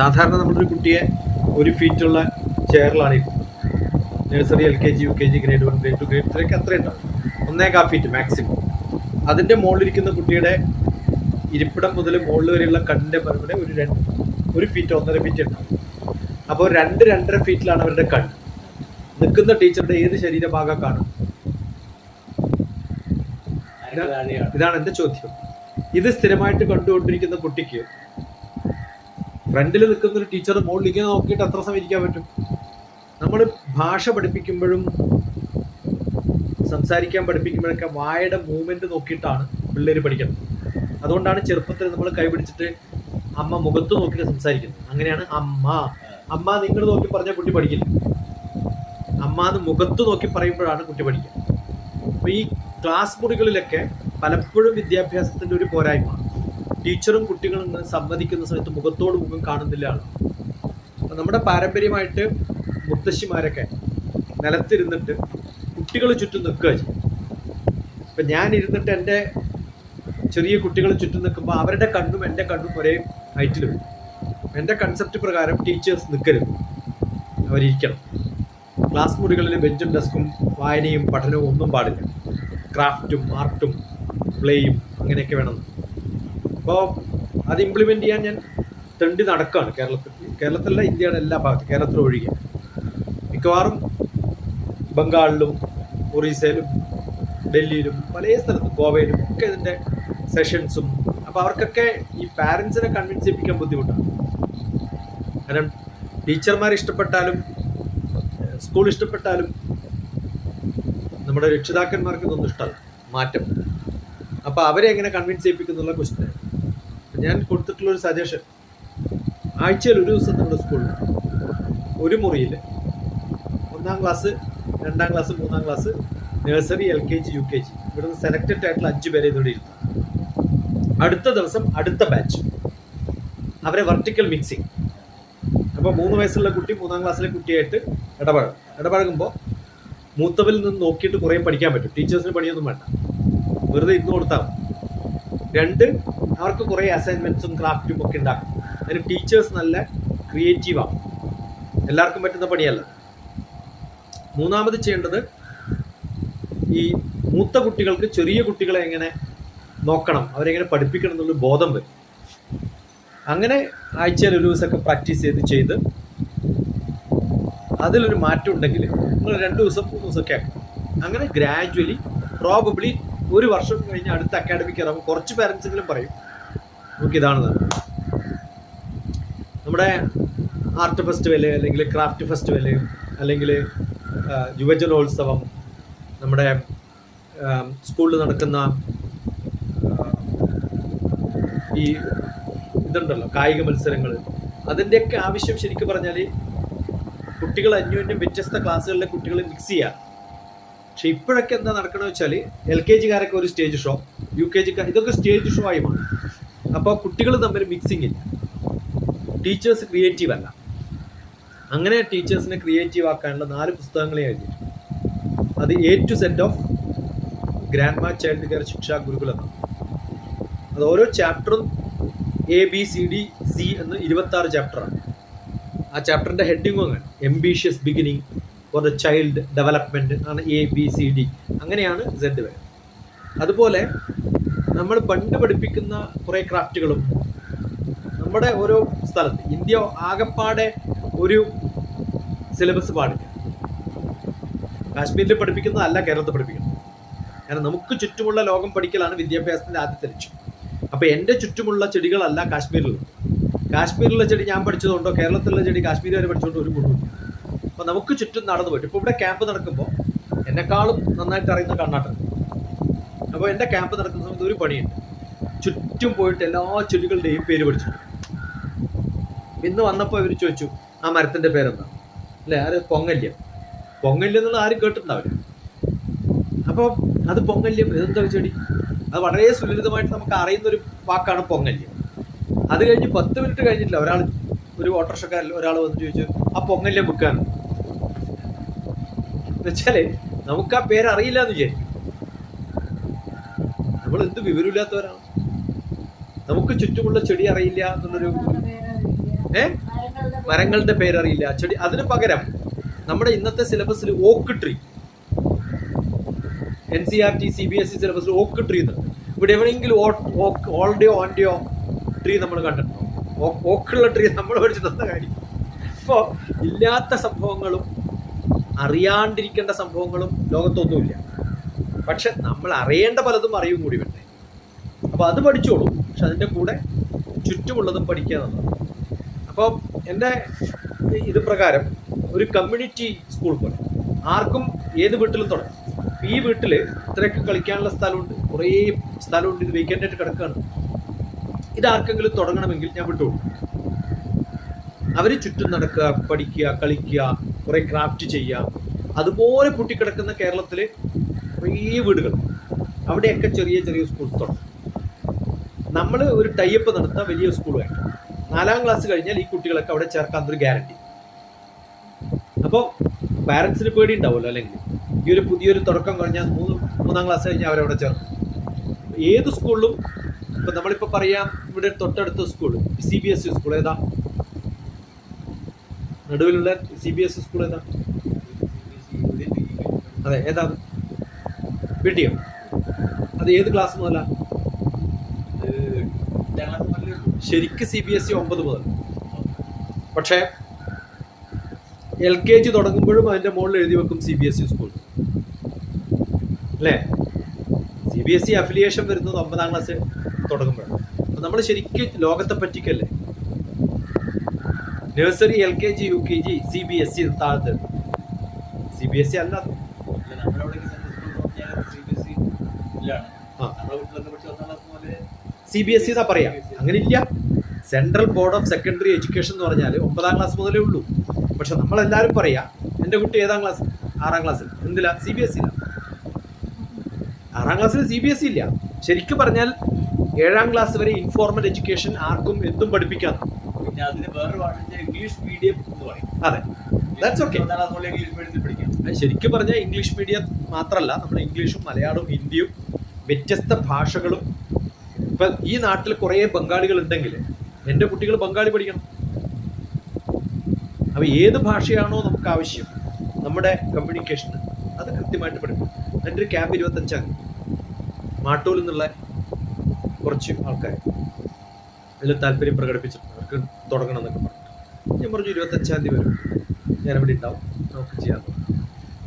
സാധാരണ നമ്മളൊരു കുട്ടിയെ ഒരു ഫീറ്റുള്ള ചെയറിലാണ് ഇരുത്തുന്നത് nursery L K G U K G grade one grade two grade ത്രീക്ക് അത്രയും ഉണ്ടാവും ഒന്നേകാ ഫീറ്റ് മാക്സിമം. അതിന്റെ മുകളിലിരിക്കുന്ന കുട്ടിയുടെ ഇരിപ്പിടം മുതൽ മുകളിൽ വരെയുള്ള കണ്ണിന്റെ പരമ്പര ഒരു രണ്ട് ഒരു ഫീറ്റ് ഒന്നര ഫീറ്റ് ഉണ്ടാവും. അപ്പോൾ രണ്ട് രണ്ടര ഫീറ്റിലാണ് അവരുടെ കണ്ണ്. നിൽക്കുന്ന ടീച്ചറുടെ ഏത് ശരീരഭാഗം കാണും? ഇതാണ് എന്റെ ചോദ്യം. ഇത് സ്ഥിരമായിട്ട് കണ്ടുകൊണ്ടിരിക്കുന്ന കുട്ടിക്ക് ഫ്രണ്ടിൽ നിൽക്കുന്ന ഒരു ടീച്ചർ മുകളിലേക്ക് നോക്കിയിട്ട് എത്ര സമയം ഇരിക്കാൻ പറ്റും. നമ്മൾ ഭാഷ പഠിപ്പിക്കുമ്പോഴും സംസാരിക്കാൻ പഠിപ്പിക്കുമ്പോഴൊക്കെ വായയുടെ മൂവ്മെന്റ് നോക്കിയിട്ടാണ് പിള്ളേർ പഠിക്കുന്നത്. അതുകൊണ്ടാണ് ചെറുപ്പത്തിൽ നമ്മൾ കൈപിടിച്ചിട്ട് അമ്മ മുഖത്ത് നോക്കിയിട്ട് സംസാരിക്കുന്നത്. അങ്ങനെയാണ് അമ്മ. അമ്മ നിങ്ങൾ നോക്കി പറഞ്ഞാൽ കുട്ടി പഠിക്കില്ല. അമ്മ എന്ന് മുഖത്ത് നോക്കി പറയുമ്പോഴാണ് കുട്ടി പഠിക്കുക. അപ്പോൾ ഈ ക്ലാസ് മുറികളിലൊക്കെ പലപ്പോഴും വിദ്യാഭ്യാസത്തിന്റെ ഒരു പോരായ്മ. ടീച്ചറും കുട്ടികളും സംവദിക്കുന്ന സമയത്ത് മുഖത്തോട് മുഖം കാണുന്നില്ല ആണ് അപ്പൊ നമ്മുടെ പാരമ്പര്യമായിട്ട് മുത്തശ്ശിമാരൊക്കെ നിലത്തിരുന്നിട്ട് കുട്ടികൾ ചുറ്റും നിൽക്കുക ചെയ്യും. ഇപ്പം ഞാൻ ഇരുന്നിട്ട് എന്റെ ചെറിയ കുട്ടികൾ ചുറ്റും നിൽക്കുമ്പോൾ അവരുടെ കണ്ണും എന്റെ കണ്ണും ഒരേ ഹൈറ്റിൽ വരും. എന്റെ കൺസെപ്റ്റ് പ്രകാരം ടീച്ചേഴ്സ് നിൽക്കരുത്. അവരിയ്ക്കണം ക്ലാസ് മുറികളിൽ ബെഞ്ചും ഡെസ്കും വായനയും പഠനവും ഒന്നും പാടില്ല. ക്രാഫ്റ്റും ആർട്ടും പ്ലേയും അങ്ങനെയൊക്കെ വേണം. അപ്പോൾ അത് ഇംപ്ലിമെന്റ് ചെയ്യാൻ ഞാൻ തെണ്ടി നടക്കുകയാണ് കേരളത്തിൽ. കേരളത്തിലല്ല ഇന്ത്യയുടെ എല്ലാ ഭാഗത്തും. കേരളത്തിൽ ഒഴികെ. മിക്കവാറും ബംഗാളിലും ഒറീസയിലും ഡൽഹിയിലും പല സ്ഥലത്തും ഗോവയിലും ഒക്കെ ഇതിന്റെ സെഷൻസും അപ്പോൾ അവർക്കൊക്കെ ഈ പാരൻസിനെ കൺവിൻസ് ചെയ്യിപ്പിക്കാൻ ബുദ്ധിമുട്ടാണ്. കാരണം ടീച്ചർമാർ ഇഷ്ടപ്പെട്ടാലും സ്കൂൾ ഇഷ്ടപ്പെട്ടാലും നമ്മുടെ രക്ഷിതാക്കന്മാർക്ക് ഇതൊന്നും ഇഷ്ടമല്ല. മാറ്റം. അപ്പോൾ അവരെ എങ്ങനെ കൺവിൻസ് ചെയ്യിപ്പിക്കുന്നുള്ള ക്വസ്റ്റ്യൻ ഞാൻ കൊടുത്തിട്ടുള്ള ഒരു സജഷൻ ആഴ്ചയിൽ ഒരു ദിവസം നമ്മുടെ സ്കൂളിൽ ഒരു മുറിയിൽ ഒന്നാം ക്ലാസ് രണ്ടാം ക്ലാസ് മൂന്നാം class nursery L K G U K G ഇവിടുന്ന് സെലക്റ്റഡ് ആയിട്ടുള്ള അഞ്ച് പേരെ ഇതോടെ ഇരുത്താം അടുത്ത ദിവസം അടുത്ത ബാച്ച് അവരെ വെർട്ടിക്കൽ മിക്സിങ് അപ്പോൾ മൂന്ന് വയസ്സുള്ള കുട്ടി മൂന്നാം ക്ലാസ്സിലെ കുട്ടിയായിട്ട് ഇടപഴകും. ഇടപഴകുമ്പോൾ മൂത്തവരിൽ നിന്ന് നോക്കിയിട്ട് കുറേ പഠിക്കാൻ പറ്റും. ടീച്ചേഴ്സിന് പണിയൊന്നും വേണ്ട. വെറുതെ ഇരുന്ന് കൊടുത്താൽ രണ്ട് അവർക്ക് കുറേ അസൈൻമെന്റ്സും ക്രാഫ്റ്റും ഒക്കെ ഉണ്ടാക്കും. അതിന് ടീച്ചേഴ്സ് നല്ല ക്രിയേറ്റീവാണ് എല്ലാവർക്കും പറ്റുന്ന പണിയല്ല. മൂന്നാമത് ചെയ്യേണ്ടത് ഈ മൂത്ത കുട്ടികൾക്ക് ചെറിയ കുട്ടികളെ എങ്ങനെ നോക്കണം അവരെങ്ങനെ പഠിപ്പിക്കണം എന്നുള്ള ബോധം വരും. അങ്ങനെ ആഴ്ചയിൽ ഒരു ദിവസമൊക്കെ പ്രാക്ടീസ് ചെയ്ത് ചെയ്ത് അതിലൊരു മാറ്റം ഉണ്ടെങ്കിൽ നിങ്ങൾ രണ്ട് ദിവസം മൂന്ന് ദിവസമൊക്കെ ആക്കും. അങ്ങനെ ഗ്രാജുവലി പ്രോബബ്ലി ഒരു വർഷം കഴിഞ്ഞ് അടുത്ത അക്കാഡമിക് ഇറങ്ങും. കുറച്ച് പാരൻസെങ്കിലും പറയും നമുക്കിതാണ് നമ്മുടെ ആർട്ട് ഫെസ്റ്റിവൽ അല്ലെങ്കിൽ ക്രാഫ്റ്റ് ഫെസ്റ്റിവൽ അല്ലെങ്കിൽ യുവജനോത്സവം നമ്മുടെ സ്കൂളിൽ നടക്കുന്ന ഈ ഇതുണ്ടല്ലോ കായിക മത്സരങ്ങൾ അതിന്റെയൊക്കെ ആവശ്യം ശരിക്കും പറഞ്ഞാൽ കുട്ടികൾ അന്യോന്യം വ്യത്യസ്ത ക്ലാസ്സുകളിലെ കുട്ടികളെ മിക്സ് ചെയ്യുക പക്ഷെ ഇപ്പോഴൊക്കെ എന്താ നടക്കണമെന്ന് വെച്ചാൽ എൽ കെ ജിക്കാരൊക്കെ ഒരു സ്റ്റേജ് ഷോ യു കെ ജിക്കാർ ഇതൊക്കെ സ്റ്റേജ് ഷോ ആയി മാറി. അപ്പോൾ കുട്ടികൾ തമ്മിൽ മിക്സിംഗ് ഇല്ല. ടീച്ചേഴ്സ് ക്രിയേറ്റീവ് അല്ല. അങ്ങനെ ടീച്ചേഴ്സിനെ ക്രിയേറ്റീവ് ആക്കാനുള്ള നാല് പുസ്തകങ്ങളെ എഴുതി. അത് a two set of grandma child care ശിക്ഷാ ഗുരുകുലം അത് ഓരോ ചാപ്റ്ററും A B C D C എന്ന് ഇരുപത്തി ആറ് ചാപ്റ്ററാണ് ആ ചാപ്റ്ററിന്റെ ഹെഡിങ്ങും അങ്ങനെ. Ambitious beginning for the child development ആണ് എ ബി സി ഡി അങ്ങനെയാണ് സെഡ് വരെ അതുപോലെ നമ്മൾ പണ്ട് പഠിപ്പിക്കുന്ന കുറേ ക്രാഫ്റ്റുകളും നമ്മുടെ ഓരോ സ്ഥലത്ത് ഇന്ത്യ ആകപ്പാടെ ഒരു സിലബസ് പാടില്ല. കാശ്മീരിൽ പഠിപ്പിക്കുന്നതല്ല കേരളത്തിൽ പഠിപ്പിക്കുന്നത്. കാരണം നമുക്ക് ചുറ്റുമുള്ള ലോകം പഠിക്കലാണ് വിദ്യാഭ്യാസത്തിന്റെ ആദ്യത്തെ ലക്ഷ്യം. അപ്പോൾ എന്റെ ചുറ്റുമുള്ള ചെടികളല്ല കാശ്മീരിലുള്ളത് കാശ്മീരിലുള്ള ചെടി ഞാൻ പഠിച്ചതുകൊണ്ടോ കേരളത്തിലുള്ള ചെടി കാശ്മീർ വരെ പഠിച്ചുകൊണ്ടോ ഒരു ഗുണമില്ല അപ്പോൾ നമുക്ക് ചുറ്റും നടന്നു പോയിട്ട് ഇപ്പോൾ ഇവിടെ ക്യാമ്പ് നടക്കുമ്പോൾ എന്നെക്കാളും നന്നായിട്ട് അറിയുന്ന കർണാടക അപ്പോൾ എന്റെ ക്യാമ്പ് നടക്കുന്ന സമയത്ത് ഒരു പണിയുണ്ട്. ചുറ്റും പോയിട്ട് എല്ലാ ചെടികളുടെയും പേര് പഠിച്ചു ഇന്ന് വന്നപ്പോൾ ഇവർ ചോദിച്ചു ആ മരത്തിന്റെ പേരെന്താ? അല്ലേ? അത് പൊങ്ങല്യം. പൊങ്ങല്യം എന്നുള്ള ആരും കേട്ടിട്ടുണ്ടാവില്ല. അപ്പോൾ അത് പൊങ്ങല്യം ഇതെന്താ ചെടി? അത് വളരെ സുലളിതമായിട്ട് നമുക്ക് അറിയുന്ന ഒരു വാക്കാണ് പൊങ്ങല്യം. അത് കഴിഞ്ഞ് പത്ത് മിനിറ്റ് കഴിഞ്ഞിട്ടില്ല ഒരാൾ ഒരു ഓട്ടോറിക്ഷക്കാരിൽ ഒരാൾ വന്ന് ചോദിച്ചു ആ പൊങ്ങല്യം വിൽക്കാനുണ്ട് എന്നുവെച്ചാൽ നമുക്ക് ആ പേര് അറിയില്ല എന്ന് വിചാരിക്കും. നമ്മൾ എന്ത് വിവരമില്ലാത്തവരാണ്? നമുക്ക് ചുറ്റുമുള്ള ചെടി അറിയില്ല എന്നുള്ളൊരു ഏ? മരങ്ങളുടെ പേരറിയില്ല. ചെടി അതിന് പകരം നമ്മുടെ ഇന്നത്തെ സിലബസിൽ oak tree N C R T C B S E സിലബസിൽ ഓക്ക് ട്രീ എന്നുണ്ട് ഇവിടെ എവിടെയെങ്കിലും ഓൾഡിയോ ഓൺഡിയോ ട്രീ നമ്മൾ കണ്ടിട്ടുണ്ടോ? ഓക്കുള്ള ട്രീ നമ്മൾ കാര്യം. ഇപ്പോൾ ഇല്ലാത്ത സംഭവങ്ങളും അറിയാണ്ടിരിക്കേണ്ട സംഭവങ്ങളും ലോകത്തൊന്നുമില്ല. പക്ഷെ നമ്മൾ അറിയേണ്ട പലതും അറിയും കൂടി വേണ്ടേ? അപ്പോൾ അത് പഠിച്ചോളൂ. പക്ഷെ അതിന്റെ കൂടെ ചുറ്റുമുള്ളതും പഠിക്കുക എന്നുള്ളത്. അപ്പോൾ എന്റെ ഇത് പ്രകാരം ഒരു കമ്മ്യൂണിറ്റി സ്കൂൾ പോലെ ആർക്കും ഏത് വീട്ടിലും തുടങ്ങാം ഈ വീട്ടിൽ ഇത്രയൊക്കെ കളിക്കാനുള്ള സ്ഥലമുണ്ട്. കുറേ സ്ഥലമുണ്ട്. ഇത് വേക്കന്റ് കിടക്കുകയാണ് ഇത് ആർക്കെങ്കിലും തുടങ്ങണമെങ്കിൽ ഞാൻ വിട്ടു അവർ ചുറ്റും നടക്കുക പഠിക്കുക കളിക്കുക കുറേ ക്രാഫ്റ്റ് ചെയ്യുക. അതുപോലെ പൊട്ടിക്കിടക്കുന്ന കേരളത്തിൽ കുറേ വീടുകൾ. അവിടെയൊക്കെ ചെറിയ ചെറിയ സ്കൂൾ തുടങ്ങും നമ്മൾ ഒരു ടൈപ്പ് നടത്താൻ വലിയ സ്കൂളുമായിട്ട് നാലാം ക്ലാസ് കഴിഞ്ഞാൽ ഈ കുട്ടികളൊക്കെ അവിടെ ചേർക്കാൻ ഒരു ഗ്യാരണ്ടി അപ്പോൾ പാരൻസിന് പേടി ഉണ്ടാവുമല്ലോ അല്ലെങ്കിൽ? ഈ ഒരു പുതിയൊരു തുടക്കം കഴിഞ്ഞാൽ മൂന്ന് മൂന്നാം ക്ലാസ് കഴിഞ്ഞാൽ അവരവിടെ ചേർക്കും. ഏത് സ്കൂളിലും ഇപ്പം നമ്മളിപ്പോൾ പറയാം ഇവിടെ തൊട്ടടുത്ത school C B S E school ഏതാ? നടുവിലുള്ള C B S E school ഏതാ? അതെ ഏതാ വീട്ടിയോ? അത് ഏത് ക്ലാസ് മുതലാണ് ശരിക്ക് സി ബി എസ് ഇ ഒമ്പത് മുതൽ. പക്ഷേ എൽ കെ ജി തുടങ്ങുമ്പോഴും അതിന്റെ മുകളിൽ എഴുതി വെക്കും C B S E school അല്ലേ? C B S E affiliation വരുന്നത് ഒമ്പതാം ക്ലാസ് തുടങ്ങുമ്പോഴാണ്. അപ്പം നമ്മൾ ശരിക്കും ലോകത്തെ പറ്റിക്കല്ലേ? Nursery L K G U K G C B S E താഴത്ത്. സി ബി എസ് ഇ അല്ല അത്. ആ. സി ബി എസ് ഇ എന്നാ പറയാം. അങ്ങനെ ഇല്ല central board of secondary education എന്ന് പറഞ്ഞാൽ ഒമ്പതാം ക്ലാസ് മുതലേ ഉള്ളൂ. പക്ഷെ നമ്മളെല്ലാവരും പറയാ എന്റെ കുട്ടി ഏതാം ക്ലാസ് ആറാം ക്ലാസ്സിൽ എന്തില്ല സി ബി എസ് ഇല്ല ആറാം ക്ലാസ്സിൽ സി ബി എസ് ഇല്ല. ശരിക്കും പറഞ്ഞാൽ ഏഴാം ക്ലാസ് വരെ ഇൻഫോർമൽ എഡ്യൂക്കേഷൻ ആർക്കും എന്തും പഠിപ്പിക്കാം പിന്നെ അതിന് വേറെ ഭാഷ ഇംഗ്ലീഷ് മീഡിയം എന്ന് പറയും. അതെ. ദാറ്റ്സ് ഓക്കെ ഇംഗ്ലീഷ് മീഡിയത്തിൽ പഠിക്കാം. ശരിക്കും പറഞ്ഞാൽ ഇംഗ്ലീഷ് മീഡിയം മാത്രമല്ല നമ്മൾ ഇംഗ്ലീഷും മലയാളവും ഹിന്ദിയും വ്യത്യസ്ത ഭാഷകളും. ഇപ്പൊ ഈ നാട്ടിൽ കുറേ ബംഗാളികൾ ഉണ്ടെങ്കിൽ എന്റെ കുട്ടികൾ ബംഗാളി പഠിക്കണം. അപ്പൊ ഏത് ഭാഷയാണോ നമുക്ക് ആവശ്യം നമ്മുടെ കമ്മ്യൂണിക്കേഷന് അത് കൃത്യമായിട്ട് പഠിക്കണം. എന്റെ ഒരു ക്യാമ്പ് ഇരുപത്തഞ്ചാണ് മാട്ടൂൽ നിന്നുള്ള കുറച്ച് ആൾക്കാർ അതിൽ താല്പര്യം പ്രകടിപ്പിച്ചിട്ടുണ്ട്. അവർക്ക് തുടങ്ങണം എന്നൊക്കെ പറഞ്ഞു ഞാൻ പറഞ്ഞു ഇരുപത്തഞ്ചാം തീയതി വരും. ഞാൻ ഇവിടെ ഉണ്ടാവും. നമുക്ക് ചെയ്യാം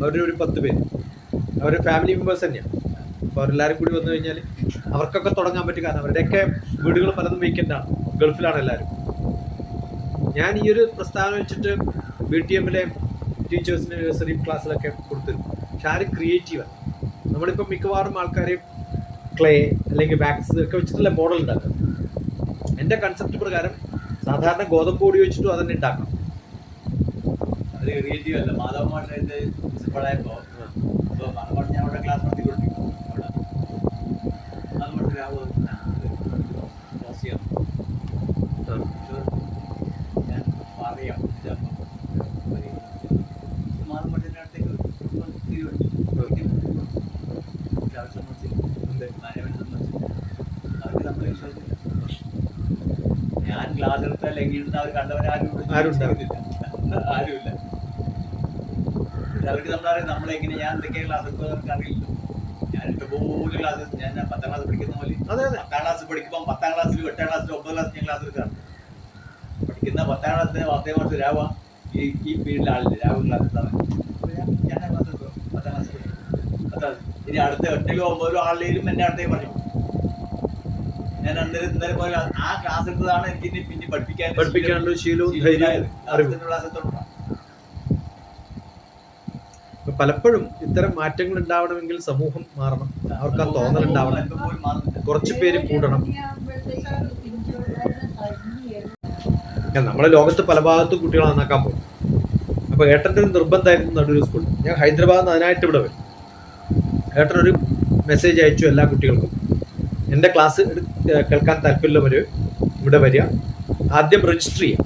അവരുടെ ഒരു പത്ത് പേര്. അവരുടെ ഫാമിലി മെമ്പേഴ്സ് തന്നെയാണ്. അപ്പോൾ അവരെല്ലാവരും കൂടി വന്നു കഴിഞ്ഞാൽ അവർക്കൊക്കെ തുടങ്ങാൻ പറ്റും. കാരണം അവരുടെയൊക്കെ വീടുകൾ പലതും വീക്കെൻഡാണ് ഗൾഫിലാണ് എല്ലാവരും. ഞാൻ ഈ ഒരു പ്രസ്ഥാനം വെച്ചിട്ട് ബി ടി എമ്മിലെ ടീച്ചേഴ്സിന് നഴ്സറി ക്ലാസ്സിലൊക്കെ കൊടുത്തിരുന്നു പക്ഷെ ആരും ക്രിയേറ്റീവാണ് നമ്മളിപ്പോൾ മിക്കവാറും ആൾക്കാരെയും ക്ലേ അല്ലെങ്കിൽ വാക്സ് ഒക്കെ വെച്ചിട്ടുള്ള മോഡൽ ഉണ്ടാക്കുന്നത് എന്റെ കൺസെപ്റ്റ് പ്രകാരം സാധാരണ ഗോതമ്പ് പൊടി വെച്ചിട്ടും അതന്നെ ഉണ്ടാക്കണം. അത് ക്രിയേറ്റീവ് അല്ല. മാധവ മാഷ് പ്രിൻസിപ്പളായപ്പോൾ അപ്പോൾ ഞാൻ അവിടെ ക്ലാസ് നടത്തി കൊടുത്തിരുന്നു അവിടെ അത് പക്ഷേ ഞാൻ പറയാം. അടുത്തേക്ക് മാനവനെ സംബന്ധിച്ച് അവർക്ക് നമ്മളെ വിശ്വാസമില്ല ഞാൻ ക്ലാസ് എടുത്താൽ എങ്ങനെ അവർ കണ്ടവരാരും ആരും ഉണ്ടാവില്ല ആരുമില്ല. അവർക്ക് നമ്മളറിയാം നമ്മളെങ്ങനെ ഞാൻ എന്തൊക്കെയാണ് ക്ലാസ് എടുക്കുക അവർക്ക് അറിയില്ല. ഞാൻ പോലും ക്ലാസ് ഞാൻ പത്താം ക്ലാസ് പഠിക്കുന്ന പോലെ. പത്താം ക്ലാസ് പഠിക്കുമ്പോൾ പത്താം ക്ലാസ്സിൽ എട്ടാം ക്ലാസ്സിൽ ഒമ്പതാം ക്ലാസ് ഞാൻ ക്ലാസ് എടുക്കാറ്. പഠിക്കുന്ന പത്താം ക്ലാസ്സിലെ പത്തേ മാസം രാവ ഈ ഈ പീരീഡിൽ ആളില്ല രാവ് ക്ലാസ് എടുത്താൽ ഞാൻ ക്ലാസ് എടുത്തു പത്താം ക്ലാസ് പത്താം ഇനി അടുത്ത എട്ടിലോ ഒമ്പതിലോ ആളിലും എന്നെ അടുത്തേ പറയും ഞാൻ അന്നേരം ഇന്നലെ പോലെ ആ ക്ലാസ് എടുത്തതാണ് എനിക്ക് പിന്നെ പഠിപ്പിക്കാൻ പഠിപ്പിക്കാനുള്ള ശീലവും ധൈര്യവും അറിവും. ക്ലാസ് ഇപ്പൊ പലപ്പോഴും ഇത്തരം മാറ്റങ്ങൾ ഉണ്ടാവണമെങ്കിൽ സമൂഹം മാറണം. അവർക്ക് ആ തോന്നൽ ഉണ്ടാവണം. കുറച്ച് പേര് കൂടണം. നമ്മളെ ലോകത്ത് പല ഭാഗത്തും കുട്ടികളെ നന്നാക്കാൻ പോകും. അപ്പൊ ഏട്ടന്റെ ഒരു നിർബന്ധമായിരുന്നു നടുവിൽ സ്കൂൾ ഞാൻ ഹൈദരാബാദിൽ നിന്ന് അതിനായിട്ട് ഇവിടെ വരും. ഏട്ടൻ ഒരു മെസ്സേജ് അയച്ചു എല്ലാ കുട്ടികൾക്കും. എന്റെ ക്ലാസ് കേൾക്കാൻ താല്പര്യമുള്ളവർ ഇവിടെ വരിക. ആദ്യം രജിസ്റ്റർ ചെയ്യാം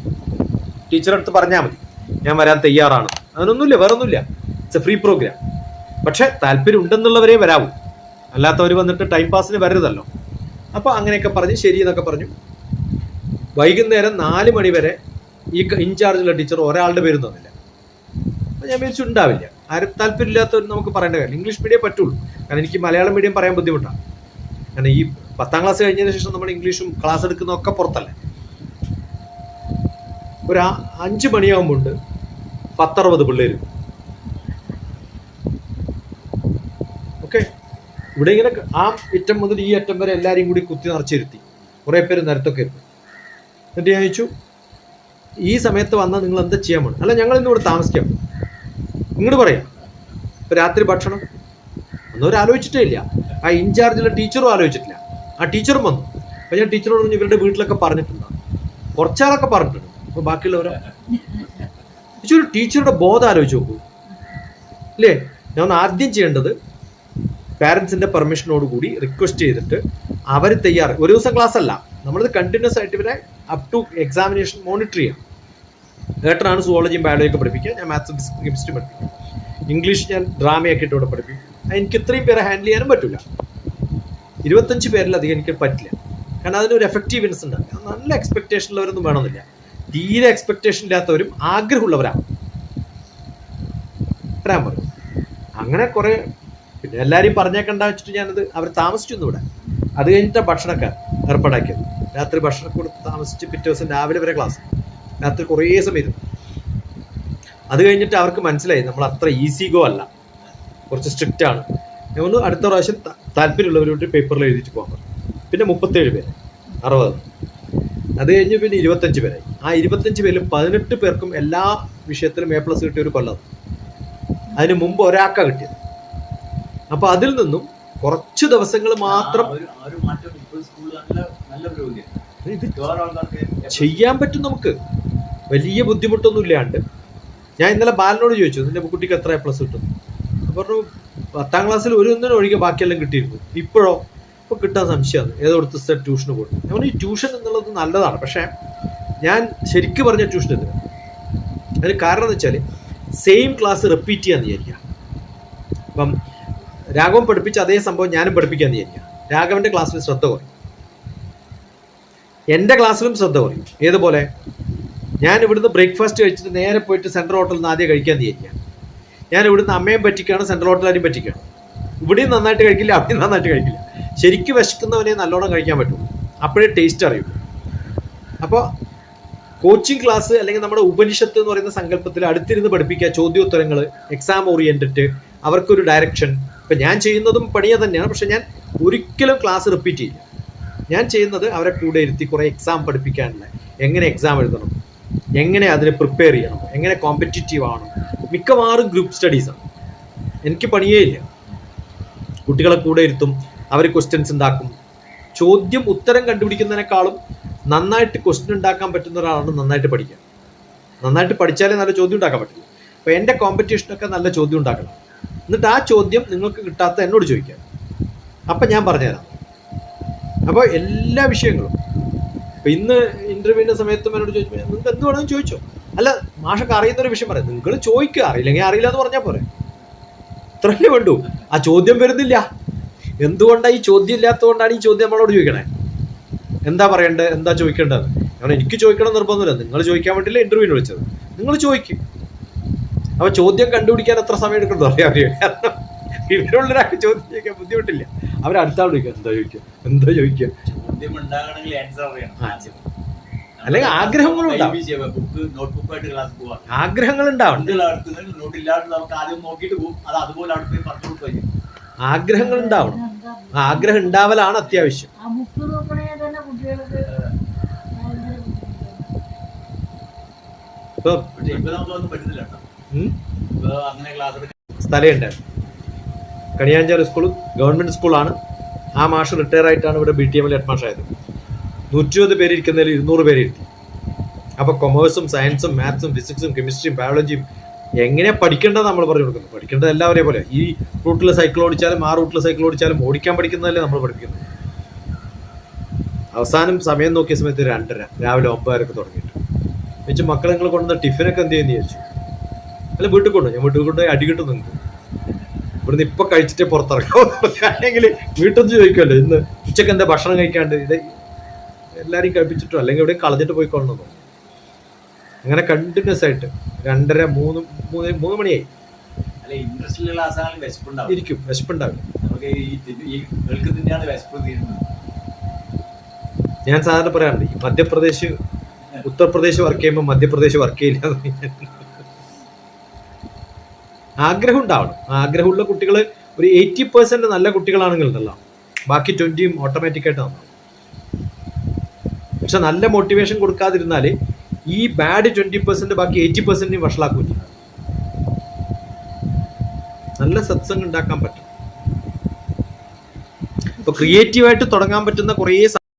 ടീച്ചറെ അടുത്ത് പറഞ്ഞാൽ മതി. ഞാൻ വരാൻ തയ്യാറാണ്. അതിനൊന്നുമില്ല വേറെ ഒന്നുമില്ല ഇറ്റ്സ് എ ഫ്രീ പ്രോഗ്രാം പക്ഷേ താല്പര്യം ഉണ്ടെന്നുള്ളവരെ വരാവൂ. അല്ലാത്തവർ വന്നിട്ട് ടൈം പാസിന് വരരുതല്ലോ. അപ്പോൾ അങ്ങനെയൊക്കെ പറഞ്ഞ് ശരി എന്നൊക്കെ പറഞ്ഞു. വൈകുന്നേരം നാല് മണി വരെ ഈ ഇൻചാർജുള്ള ടീച്ചർ ഒരാളുടെ പേര് തന്നില്ല. അപ്പോൾ ഞാൻ വിചാരിച്ചു ഉണ്ടാവില്ല. ആരും താല്പര്യമില്ലാത്തവർ നമുക്ക് പറയേണ്ട കാര്യം ഇംഗ്ലീഷ് മീഡിയം പറ്റുള്ളൂ. കാരണം എനിക്ക് മലയാളം മീഡിയം പറയാൻ ബുദ്ധിമുട്ടാണ്. കാരണം ഈ പത്താം ക്ലാസ് കഴിഞ്ഞതിന് ശേഷം നമ്മൾ ഇംഗ്ലീഷും ക്ലാസ് എടുക്കുന്നതൊക്കെ പുറത്തല്ലേ. ഒരു അഞ്ച് മണിയാകുമ്പോൾ പത്തറുപത് പിള്ളേർ ഓക്കെ ഇവിടെ ഇങ്ങനെ ആ അറ്റം മുതൽ ഈ അറ്റം വരെ എല്ലാവരെയും കൂടി കുത്തി നിറച്ചിരുത്തി. കുറേ പേര് നിരത്തൊക്കെ ഇരുന്നു എന്നിട്ട് ഞാൻ ചോദിച്ചു ഈ സമയത്ത് വന്നാൽ നിങ്ങൾ എന്താ ചെയ്യാൻ പോകണം അല്ല ഞങ്ങൾ ഇന്ന് ഇവിടെ താമസിക്കാം ഇങ്ങോട്ട് പറയാം. ഇപ്പം രാത്രി ഭക്ഷണം? ഒന്നും ആലോചിച്ചിട്ടേ ഇല്ല. ആ ഇൻചാർജുള്ള ടീച്ചറും ആലോചിച്ചിട്ടില്ല. ആ ടീച്ചറും വന്നു. അപ്പം ഞാൻ ടീച്ചറോട് പറഞ്ഞു ഇവരുടെ വീട്ടിലൊക്കെ പറഞ്ഞിട്ടുണ്ടോ. കുറച്ചാളൊക്കെ പറഞ്ഞിട്ടുണ്ട്. അപ്പോൾ ബാക്കിയുള്ളവരോ? ഒരു ടീച്ചറുടെ ബോധം ആലോചിച്ച് നോക്കൂ. ഇല്ലേ? ഞാൻ ആദ്യം ചെയ്യേണ്ടത് പാരൻസിന്റെ പെർമിഷനോട് കൂടി റിക്വസ്റ്റ് ചെയ്തിട്ട് അവർ തയ്യാറ്. ഒരു ദിവസം ക്ലാസ് അല്ല. നമ്മളിത് കണ്ടിന്യൂസ് ആയിട്ട് ഇവരെ അപ് ടു എക്സാമിനേഷൻ മോണിറ്റർ ചെയ്യാം. ഏട്ടനാണ് സുവോളജിയും ബയോളജിയും ബയോളജിയൊക്കെ പഠിപ്പിക്കുക. ഞാൻ മാത്സ് ഫിസിക്സ് കെമിസ്ട്രി പഠിപ്പിക്കും. ഇംഗ്ലീഷ് ഞാൻ ഡ്രാമയൊക്കെ ഇവിടെ പഠിപ്പിക്കും. എനിക്ക് ഇത്രയും പേരെ ഹാൻഡിൽ ചെയ്യാനും പറ്റില്ല ഇരുപത്തഞ്ച് പേരിലധികം എനിക്ക് പറ്റില്ല. കാരണം അതിനൊരു എഫക്റ്റീവ്നെസ് ഉണ്ട്. നല്ല എക്സ്പെക്ടേഷൻ ഉള്ളവരൊന്നും വേണമെന്നില്ല. തീരെ എക്സ്പെക്ടേഷൻ ഇല്ലാത്തവരും ആഗ്രഹമുള്ളവരാണ് പറയും. അങ്ങനെ കുറെ പിന്നെ എല്ലാവരെയും പറഞ്ഞേക്കണ്ട വെച്ചിട്ട് ഞാനത് അവർ താമസിച്ചു ഇവിടെ അത് കഴിഞ്ഞിട്ട് ഭക്ഷണമൊക്കെ ഏർപ്പാടാക്കിയത്. രാത്രി ഭക്ഷണം കൊടുത്ത് താമസിച്ച് പിറ്റേ ദിവസം രാവിലെ വരെ ക്ലാസ്. രാത്രി കുറേ സമയം അത് കഴിഞ്ഞിട്ട് അവർക്ക് മനസ്സിലായി നമ്മൾ അത്ര ഈസി ഗോ അല്ല. കുറച്ച് സ്ട്രിക്റ്റ് ആണ്. ഞങ്ങൾ അടുത്ത പ്രാവശ്യം താല്പര്യമുള്ളവരോട് പേപ്പറിൽ എഴുതിയിട്ട് പറഞ്ഞു. പിന്നെ മുപ്പത്തേഴ് പേര് അറുപത്. അത് കഴിഞ്ഞ് പിന്നെ ഇരുപത്തഞ്ച് പേരായി. ആ ഇരുപത്തഞ്ച് പേരിൽ പതിനെട്ട് പേർക്കും എല്ലാ വിഷയത്തിലും എ പ്ലസ് കിട്ടിയ ഒരു കൊല്ലം. അതിന് മുമ്പ് ഒരാൾക്കാണ് കിട്ടിയത്. അപ്പൊ അതിൽ നിന്നും കുറച്ച് ദിവസങ്ങൾ മാത്രം ഇത് ചെയ്യാൻ പറ്റും നമുക്ക്. വലിയ ബുദ്ധിമുട്ടൊന്നും ഇല്ലാണ്ട്. ഞാൻ ഇന്നലെ ബാലനോട് ചോദിച്ചു നിന്റെ കുട്ടിക്ക് എത്ര എ പ്ലസ് കിട്ടും? പറഞ്ഞു പത്താം ക്ലാസ്സിൽ ഒരു ഒന്നിനും ഒഴികെ ബാക്കിയെല്ലാം കിട്ടിയിരുന്നു. ഇപ്പോഴോ? ഇപ്പൊ കിട്ടാൻ സംശയമാണ് ഏതോടത്ത് സ്ഥലം ട്യൂഷന് പോയി ഞാൻ പറഞ്ഞു, ഈ ട്യൂഷൻ എന്നുള്ളത് നല്ലതാണ്. പക്ഷേ ഞാൻ ശരിക്കും പറഞ്ഞ ട്യൂഷൻ എന്തിനാ അതിന് കാരണം എന്ന് വെച്ചാൽ സെയിം ക്ലാസ് റിപ്പീറ്റ് ചെയ്യാന്ന് വിചാരിക്കുക. അപ്പം രാഘവൻ പഠിപ്പിച്ച അതേ സംഭവം ഞാനും പഠിപ്പിക്കാൻ വിചാരിക്കുക രാഘവന്റെ ക്ലാസ്സിൽ ശ്രദ്ധ കുറയും. എന്റെ ക്ലാസ്സിലും ശ്രദ്ധ കുറയും. ഏതുപോലെ? ഞാൻ ഇവിടുന്ന് ബ്രേക്ക്ഫാസ്റ്റ് കഴിച്ചിട്ട് നേരെ പോയിട്ട് സെൻട്രൽ ഹോട്ടലിൽ നിന്ന് ആദ്യം കഴിക്കാൻ വിചാരിക്കുക ഞാൻ ഇവിടുന്ന് അമ്മയും പറ്റിക്കാണ് സെൻട്രൽ ഹോട്ടലാരും പറ്റിക്കാണ്. ഇവിടെയും നന്നായിട്ട് കഴിക്കില്ല അവിടെയും നന്നായിട്ട് കഴിക്കില്ല. ശരിക്കും വിശക്കുന്നവനെ നല്ലോണം കഴിക്കാൻ പറ്റും. അപ്പോഴേ ടേസ്റ്റ് അറിയും. അപ്പോൾ കോച്ചിങ് ക്ലാസ് അല്ലെങ്കിൽ നമ്മുടെ ഉപനിഷത്ത് എന്ന് പറയുന്ന സങ്കല്പത്തിൽ അടുത്തിരുന്ന് പഠിപ്പിക്കുക ചോദ്യോത്തരങ്ങൾ എക്സാം ഓറിയന്റഡ് അവർക്കൊരു ഡയറക്ഷൻ ഇപ്പം ഞാൻ ചെയ്യുന്നതും പണിയെ തന്നെയാണ്. പക്ഷെ ഞാൻ ഒരിക്കലും ക്ലാസ് റിപ്പീറ്റ് ചെയ്യില്ല. ഞാൻ ചെയ്യുന്നത് അവരെ കൂടെ ഇരുത്തി കുറേ എക്സാം പഠിപ്പിക്കാനുള്ള. എങ്ങനെ എക്സാം എഴുതണം? എങ്ങനെ അതിനെ പ്രിപ്പയർ ചെയ്യണം? എങ്ങനെ കോമ്പറ്റീറ്റീവ് ആവണം? മിക്കവാറും ഗ്രൂപ്പ് സ്റ്റഡീസാണ് എനിക്ക് പണിയേ ഇല്ല. കുട്ടികളെ കൂടെ ഇരുത്തും അവർ ക്വസ്റ്റ്യൻസ് ഉണ്ടാക്കും. ചോദ്യം ഉത്തരം കണ്ടുപിടിക്കുന്നതിനേക്കാളും നന്നായിട്ട് ക്വസ്റ്റ്യൻ ഉണ്ടാക്കാൻ പറ്റുന്ന ഒരാളാണ് നന്നായിട്ട് പഠിക്കുക. നന്നായിട്ട് പഠിച്ചാലേ നല്ല ചോദ്യം ഉണ്ടാക്കാൻ പറ്റുള്ളൂ. അപ്പോൾ എന്റെ കോമ്പറ്റീഷനൊക്കെ നല്ല ചോദ്യം ഉണ്ടാക്കണം. എന്നിട്ട് ആ ചോദ്യം നിങ്ങൾക്ക് കിട്ടാത്ത എന്നോട് ചോദിക്കാം. അപ്പം ഞാൻ പറഞ്ഞുതരാം. അപ്പോൾ എല്ലാ വിഷയങ്ങളും. ഇപ്പം ഇന്ന് ഇന്റർവ്യൂവിന്റെ സമയത്തും എന്നോട് ചോദിച്ചു നിങ്ങൾക്ക് എന്ത് വേണമെന്ന് ചോദിച്ചോ? അല്ല മാഷൊക്കെ അറിയുന്ന ഒരു വിഷയം പറയാം. നിങ്ങൾ ചോദിക്കുക അറിയില്ലെങ്കിൽ അറിയില്ല എന്ന് പറഞ്ഞാൽ പോരെ? ഇത്രയല്ലേ വേണ്ടു. ആ ചോദ്യം വരുന്നില്ല. എന്തുകൊണ്ടാണ് ഈ ചോദ്യം ഇല്ലാത്തതുകൊണ്ടാണ് ഈ ചോദ്യം നമ്മളോട് ചോദിക്കണേ? എന്താ പറയേണ്ടത്? എന്താ ചോദിക്കേണ്ടത്? കാരണം എനിക്ക് ചോദിക്കണം നിർബന്ധമില്ല. നിങ്ങൾ ചോദിക്കാൻ വേണ്ടിയില്ല ഇന്റർവ്യൂവിന് വിളിച്ചത്. നിങ്ങൾ ചോദിക്കും. അപ്പൊ ചോദ്യം കണ്ടുപിടിക്കാൻ എത്ര സമയം എടുക്കുന്നു അറിയാം ഇവരുള്ള കാരണം ഇവരുള്ളൊരാൾക്ക് ചോദ്യം ചോദിക്കാൻ ബുദ്ധിമുട്ടില്ല. അവർ അടുത്ത ആൾ ചോദിക്കുക എന്താ ചോദിക്കുക? എന്താ ചോദിക്കുക? ചോദ്യം ഉണ്ടാകണമെങ്കിൽ ആൻസർ അറിയണം ആ. അല്ലെങ്കിൽ ഉണ്ടാവും. ആഗ്രഹങ്ങൾ ഉണ്ടാവണം പണ്ടുള്ള നോട്ട് ഇല്ലാണ്ട് നമുക്ക് ആദ്യം നോക്കിയിട്ട് പോകും അത് അതുപോലെ അവിടെ പോയി ആഗ്രഹങ്ങൾ ഉണ്ടാവണം ആഗ്രഹം ഉണ്ടാവലാണ് അത്യാവശ്യം. ആ ബുക്ക് നോക്കണേ തന്നെ കുട്ടികൾക്ക് ഭയങ്കര ബുദ്ധിമുട്ടാണ്. ഇപ്പൊ പക്ഷെ കണിയാഞ്ചാൽ സ്കൂൾ ഗവൺമെന്റ് സ്കൂളാണ് ആ മാഷ് റിട്ടയർ ആയിട്ടാണ് ഇവിടെ ബി ടി എമ്മിൽ ഹെഡ് മാഷായത് നൂറ്റി ഇരുപത് പേര് ഇരിക്കുന്നതിൽ ഇരുന്നൂറ് പേര് ഇരുത്തി. അപ്പോൾ കൊമേഴ്സും സയൻസും മാത്സും ഫിസിക്സും കെമിസ്ട്രിയും ബയോളജിയും എങ്ങനെ പഠിക്കേണ്ടത് നമ്മൾ പറഞ്ഞു കൊടുക്കുന്നത് പഠിക്കേണ്ടത് എല്ലാവരെയും പോലെ. ഈ റൂട്ടിൽ സൈക്കിൾ ഓടിച്ചാലും ആ റൂട്ടിൽ സൈക്കിൾ ഓടിച്ചാലും ഓടിക്കാൻ പഠിക്കുന്നതല്ലേ നമ്മൾ പഠിപ്പിക്കുന്നത്. അവസാനം സമയം നോക്കിയ സമയത്ത് രണ്ടര രാവിലെ ഒമ്പതരക്ക് തുടങ്ങിയിട്ട്. വെച്ച് മക്കളെ നിങ്ങൾ കൊണ്ടുവന്ന ടിഫിനൊക്കെ എന്ത് ചെയ്യുന്നു ചോദിച്ചു. അല്ല വീട്ടിൽ കൊണ്ടു ഞാൻ വീട്ടിൽ കൊണ്ടുപോയി അടി കിട്ടും നിങ്ങൾക്ക് ഇവിടുന്ന് ഇപ്പൊ കഴിച്ചിട്ടേ പുറത്തിറങ്ങാം. അല്ലെങ്കിൽ വീട്ടിൽ ചോദിക്കുമല്ലോ ഇന്ന് ഉച്ചയ്ക്ക് എന്താ ഭക്ഷണം കഴിക്കാണ്ട്? ഇത് എല്ലാരെയും കഴിപ്പിച്ചിട്ടോ? അല്ലെങ്കിൽ എവിടെയും കളഞ്ഞിട്ട് പോയിക്കൊള്ളണം അങ്ങനെ കണ്ടിന്യൂസ് ആയിട്ട് രണ്ടര മൂന്ന് മൂന്ന് മൂന്ന് മണിയായി. വിശപ്പുണ്ടാവും. ഇരിക്കും വിശപ്പുണ്ടാവില്ല. നമുക്ക് ഈ തിന്ന്- ഈ കേൾക്ക് തന്നെയാണ് വിശപ്പ് തീരുന്നത്. ഞാൻ സാധാരണ പറയാറുണ്ട് ഈ മധ്യപ്രദേശ് ഉത്തർപ്രദേശ് വർക്ക് ചെയ്യുമ്പോൾ മധ്യപ്രദേശ് വർക്ക് ചെയ്യില്ല ആഗ്രഹം ഉണ്ടാവണം ആഗ്രഹമുള്ള കുട്ടികൾ ഒരു എയ്റ്റി പെർസെന്റ് നല്ല കുട്ടികളാണെങ്കിൽ ഉണ്ടല്ലോ ബാക്കി ട്വന്റിയും ഓട്ടോമാറ്റിക്കായിട്ട് നന്നാവും പക്ഷെ നല്ല മോട്ടിവേഷൻ കൊടുക്കാതിരുന്നാൽ ഈ ബാഡ് ട്വന്റി പെർസെന്റ് ബാക്കി എയ്റ്റി പെർസെന്റിനും വഷളാക്കും ചെയ്യും. നല്ല സത്സംഗം ഉണ്ടാക്കാൻ പറ്റും. ഇപ്പൊ ക്രിയേറ്റീവായിട്ട് തുടങ്ങാൻ പറ്റുന്ന കുറേ